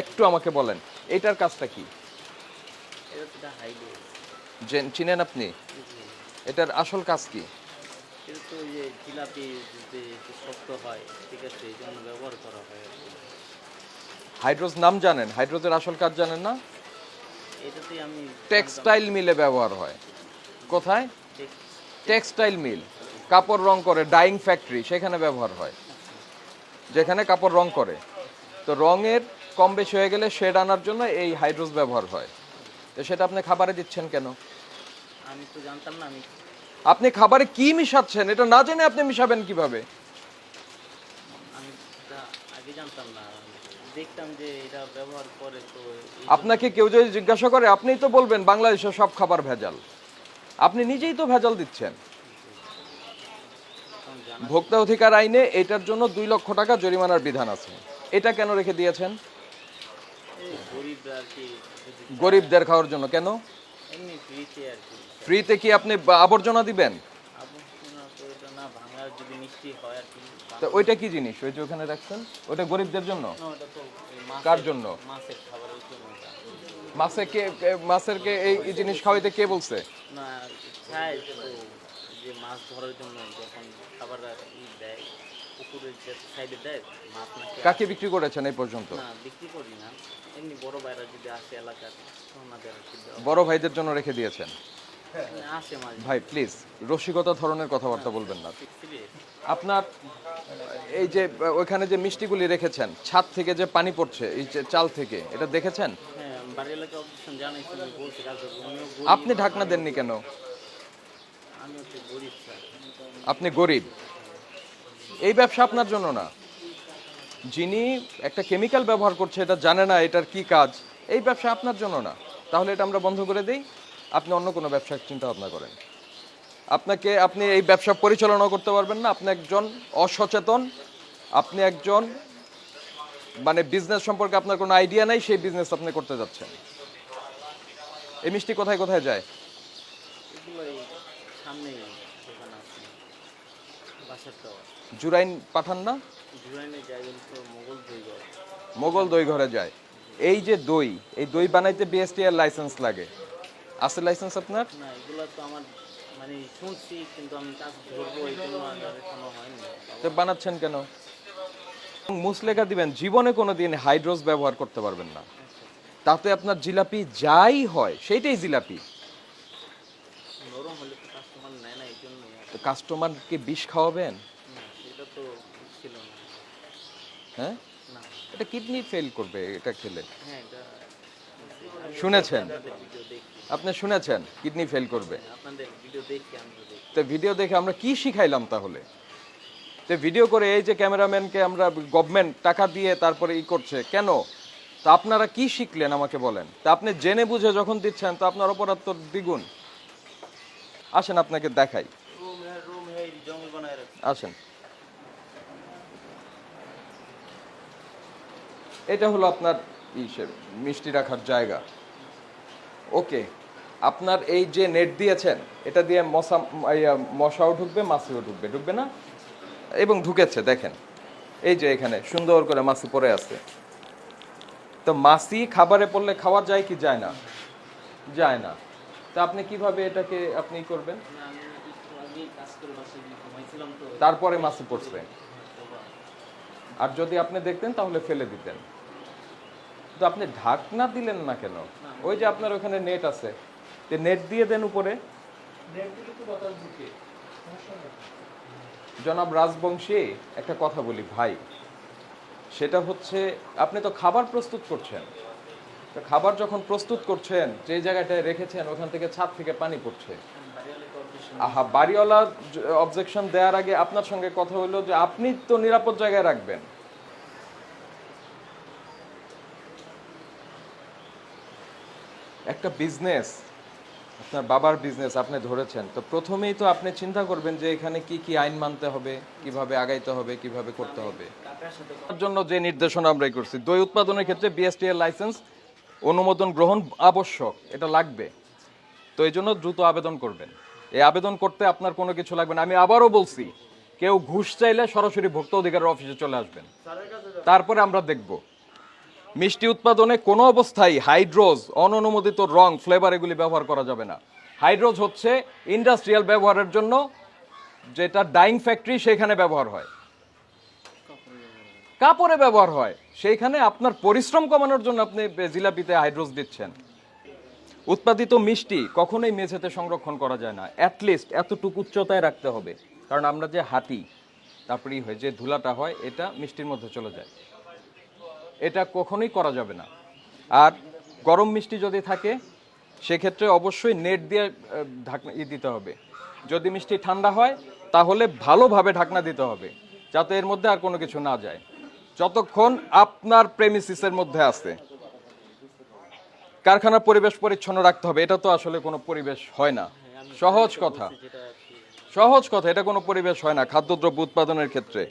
একটু আমাকে বলেন এটার কাজটা কি? চিনেন আপনি? এটার আসল কাজ কি? এটা যে জিলাপি যদি শক্ত হয় ঠিক আছে এই জন্য ব্যবহার করা হয় হাইড্রোজ নাম জানেন? হাইড্রোজের আসল কাজ জানেন না? আমি টেক্সটাইল মিলে ব্যবহার হয়। কোথায়? Textile mill. কাপড় রং করে ডাইং ফ্যাক্টরি সেখানে ব্যবহার হয়। যেখানে কাপড় রং করে। তো রঙের কম বেশি হয়ে গেলে শেড আনার জন্য এই হাইড্রোজ ব্যবহার হয়। তো সেটা আপনি খাবারে দিচ্ছেন কেন? আমি তো জানতাম না আমি আপনি খাবারে কি মিশাচ্ছেন? এটা না জেনে আপনি মিশাবেন কীভাবে? আমি এটা আগে জানতাম না দেখতাম যে এটা ব্যবহার করে তো এই আপনাকে কেউ যদি জিজ্ঞাসা করে আপনিই তো বলবেন বাংলাদেশের সব খাবার ভেজাল। আপনি নিজেই তো ভেজাল দিচ্ছেন। তখন জানা ভোক্তা অধিকার আইনে এটার জন্য দুই লক্ষ টাকা জরিমানার বিধান আছে। এটা কেন রেখে দিয়েছেন এই গরিবরা আর কি যদি গরিবদের খাওয়ার জন্য কেন? ফ্রিতে কি। আপনি আবর্জনা দিবেন? তো ওইটা কি জিনিস? ওই যে ওখানে রাখছেন? ওইটা গরিবদের জন্য? ওটা কার জন্য? ওটা। মাছে কে মাছের কে এই জিনিস খাওয়াইতে কে বলছে? না যে মাছ ধরার জন্য যখন খাবার দেয়। পুকুরের সাইডে দেয় মাছ নাকি কাকে বিক্রি করেছেন এই পর্যন্ত? না বিক্রি করি না। এমনি বড় ভাইরা যদি আসে এলাকার ওনাদের আর কি দেওয়া। বড় ভাইদের জন্য রেখে দিয়েছেন? আসে মাঝে। ভাই প্লিজ রসিকতা ধরনের কথাবার্তা বলবেন না। আপনার এই যে ওইখানে যে মিষ্টিগুলি রেখেছেন ছাদ থেকে যে পানি পড়ছে এই যে চাল থেকে এটা দেখেছেন? হ্যাঁ আপনি ঢাকনা দেননি কেন? আপনি গরিব। এই ব্যবসা আপনার জন্য না। যিনি একটা কেমিক্যাল ব্যবহার করছে, এটা জানে না এটার কি কাজ, এই ব্যবসা আপনার জন্য না। তাহলে এটা আমরা বন্ধ করে দিই। আপনি অন্য কোনো ব্যবসার চিন্তা ভাবনা করেন। আপনাকে, আপনি এই ব্যবসা পরিচালনা করতে পারবেন না। আপনি একজন অসচেতন, আপনি একজন মানে বিজনেস সম্পর্কে আপনার কোনো আইডিয়া নাই, সেই বিজনেস আপনি করতে যাচ্ছেন। এই মিষ্টি কোথায় কোথায় যায় এগুলো এই সামনে দোকান আছে বাসার টাওয়ার জুরাইন পাঠান না? মোগল দই ঘরে। যায়। এই যে দই এই দই বানাইতে বিএসটি এর লাইসেন্স লাগে। আছে লাইসেন্স আপনার? না এগুলো তো আমার মানে শুনছি কিন্তু আমি কাজ ধরবো এই জন্য এখনও হয়নি। তো বানাচ্ছেন কেন? মুসলেখা দিবেন জীবনে কোনো দিন হাইড্রোজ ব্যবহার করতে পারবেন না। তাতে আপনার জিলাপি যাই হয় সেইটাই জিলাপি নরম হলে তো কাস্টমার নেয় না এই জন্যই আর। তো কাস্টমারকে বিষ খাওয়াবেন? এটা তো ছিল না। হ্যাঁ? এটা কিডনি ফেল করবে এটা খেলে। হ্যাঁ শুনেছেন? আপনি শুনেছেন কিডনি ফেল করবে? দেখি তো ভিডিও দেখে আমরা কি শিখাইলাম তাহলে? তো ভিডিও করে এই যে ক্যামেরাম্যানকে আমরা গভর্নমেন্ট টাকা দিয়ে তারপরে ই করছে কেন? তা আপনারা কি শিখলেন আমাকে বলেন? তা আপনি জেনে বুঝে যখন দিচ্ছেন তো আপনার অপরাধ তো দ্বিগুণ। আসেন আপনাকে দেখাই। আসেন। এটা হলো আপনার মিষ্টি রাখার জায়গা। ওকে, আপনার এই যে নেট দিয়েছেন, এটা দিয়ে মশা মশাও ঢুকবে, মাছিও ঢুকবে ঢুকবে না? এবং ঢুকেছে, দেখেন। এই যে এখানে, সুন্দর করে মাছি পরে আছে। তো মাছি খাবারে পড়লে খাওয়া যায় কি যায় না? যায় না। তা আপনি কীভাবে এটাকে আপনি করবেন? তারপরে মাছি পড়ছে। আর যদি আপনি দেখতেন তাহলে ফেলে দিতেন। তো আপনি ঢাকনা দিলেন না কেন? ওই যে আপনার ওখানে নেট আছে। নেট দিয়ে দেন উপরে। জনাব রাজবংশী একটা কথা বলি ভাই। সেটা হচ্ছে আপনি তো খাবার প্রস্তুত করছেন। তো খাবার যখন প্রস্তুত করছেন যে জায়গাটায় রেখেছেন ওখান থেকে ছাদ থেকে পানি পড়ছে। আহা বাড়িওয়ালা অবজেকশন দেওয়ার আগে আপনার সঙ্গে কথা হলো যে আপনি তো নিরাপদ জায়গায় রাখবেন। একটা বিজনেস আপনার বাবার বিজনেস আপনি ধরেছেন তো প্রথমেই তো আপনি চিন্তা করবেন যে এখানে কি কি আইন মানতে হবে কীভাবে আগাইতে হবে কীভাবে করতে হবে। তার জন্য যে নির্দেশনা আমরা করছি দই উৎপাদনের ক্ষেত্রে বিএসটি এর লাইসেন্স অনুমোদন গ্রহণ আবশ্যক, এটা লাগবে। তো এই জন্য দ্রুত আবেদন করবেন। এই আবেদন করতে আপনার কোনো কিছু লাগবে না। আমি আবারও বলছি, কেউ ঘুষ চাইলে সরাসরি ভোক্তা অধিকারের অফিসে চলে আসবেন। তারপরে আমরা দেখব। মিষ্টি উৎপাদনে কোনো অবস্থায় হাইড্রোজ, অননুমোদিত রং, ফ্লেভার এগুলি ব্যবহার করা যাবে না। হাইড্রোজ হচ্ছে ইন্ডাস্ট্রিয়াল ব্যবহারের জন্য যেটা ডাইং ফ্যাক্টরি সেখানে ব্যবহার হয়। কাপড়ে ব্যবহার হয়, সেইখানে আপনার পরিশ্রম কমানোর জন্য আপনি জিলাপিতে হাইড্রোজ দিচ্ছেন। উৎপাদিত মিষ্টি কখনোই মেঝেতে সংরক্ষণ করা যায় না। অ্যাটলিস্ট এতটুকু উচ্চতায় রাখতে হবে। কারণ আমরা যে হাতি তারপরেই হয় যে ধুলাটা হয়, এটা মিষ্টির মধ্যে চলে যায়। এটা কখনোই করা যাবে না। আর গরম মিষ্টি যদি থাকে, সেক্ষেত্রে অবশ্যই নেট দিয়ে ঢাকনা ই দিতে হবে। যদি মিষ্টি ঠান্ডা হয়, তাহলে ভালোভাবে ঢাকনা দিতে হবে, যাতে এর মধ্যে আর কোনো কিছু না যায়। যতক্ষণ আপনার প্রেমিসিসের মধ্যে আছে। কারখানার পরিবেশ পরিচ্ছন্ন রাখতে হবে, এটা তো আসলে কোনো পরিবেশ হয় না। সহজ কথা। সহজ কথা, এটা কোনো পরিবেশ হয় না, খাদ্যদ্রব্য উৎপাদনের ক্ষেত্রে।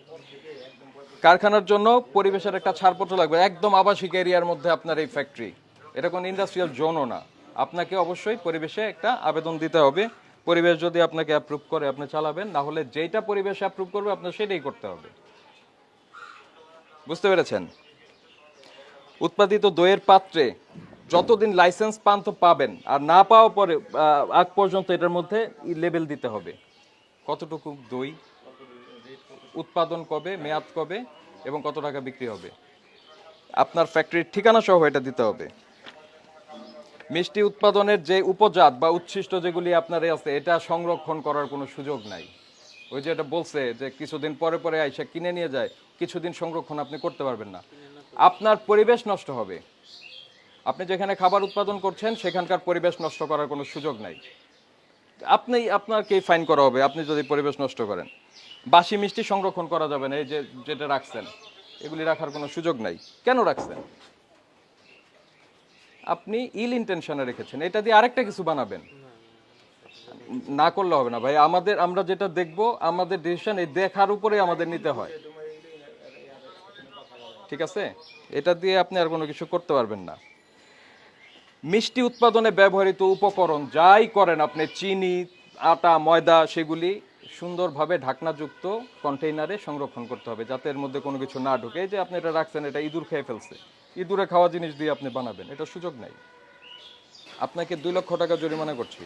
কারখানার জন্য পরিবেশের একটা ছাড়পত্র লাগবে, একদম আবাসিক এরিয়ার মধ্যে আপনার এই ফ্যাক্টরি এটা কোনো ইন্ডাস্ট্রিয়াল জোনও না। আপনাকে অবশ্যই পরিবেশে একটা আবেদন দিতে হবে। পরিবেশ যদি আপনাকে অ্যাপ্রুভ করে, আপনি চালাবেন, না হলে যেটা পরিবেশ অ্যাপ্রুভ করবে, আপনার সেটাই করতে হবে। বুঝতে পেরেছেন? উৎপাদিত দইয়ের পাত্রে যতদিন লাইসেন্স পান তো পাবেন, আর না পাওয়া পরে আগ পর্যন্ত এটার মধ্যে লেবেল দিতে হবে। কতটুকু দই? উৎপাদন কবে? মেয়াদ কবে? এবং কত টাকা বিক্রি হবে? আপনার ফ্যাক্টরির ঠিকানা সহ এটা দিতে হবে। মিষ্টি উৎপাদনের যে উপজাত বা উচ্ছিষ্ট যেগুলি আপনার আছে, এটা সংরক্ষণ করার কোনো সুযোগ নাই। ওই যে এটা বলছে যে কিছুদিন পরে পরে আইসা কিনে নিয়ে যায়, কিছুদিন সংরক্ষণ আপনি করতে পারবেন না। আপনার পরিবেশ নষ্ট হবে। আপনি যেখানে খাবার উৎপাদন করছেন, সেখানকার পরিবেশ নষ্ট করার কোনো সুযোগ নাই। আপনি আপনাকে ফাইন করা হবে, আপনি যদি পরিবেশ নষ্ট করেন। বাসি মিষ্টি সংরক্ষণ করা যাবে না, এই যে, যেটা রাখছেন, এগুলি রাখার কোনো সুযোগ নাই। কেন রাখছেন? আপনি ইল ইন্টেনশনে রেখেছেন, এটা দিয়ে আরেকটা কিছু বানাবেন। না করলে হবে না, ভাই। আমাদের, আমরা যেটা দেখব, আমাদের ডিসিশন এই দেখার উপরে আমাদের নিতে হয়। ঠিক আছে? এটা দিয়ে আপনি আর কোনো কিছু করতে পারবেন না। মিষ্টি উৎপাদনে ব্যবহৃত উপকরণ যাই করেন আপনি, চিনি, আটা, ময়দা, সেগুলি সুন্দরভাবে ঢাকনাযুক্ত কন্টেইনারে সংরক্ষণ করতে হবে, যাতে এর মধ্যে কোনো কিছু না ঢুকে। যে আপনি এটা রাখছেন, এটা ইঁদুর খেয়ে ফেলছে। ইঁদুরে খাওয়া জিনিস দিয়ে আপনি বানাবেন এটা সুযোগ নাই। আপনাকে দুই লক্ষ টাকা জরিমানা করছি।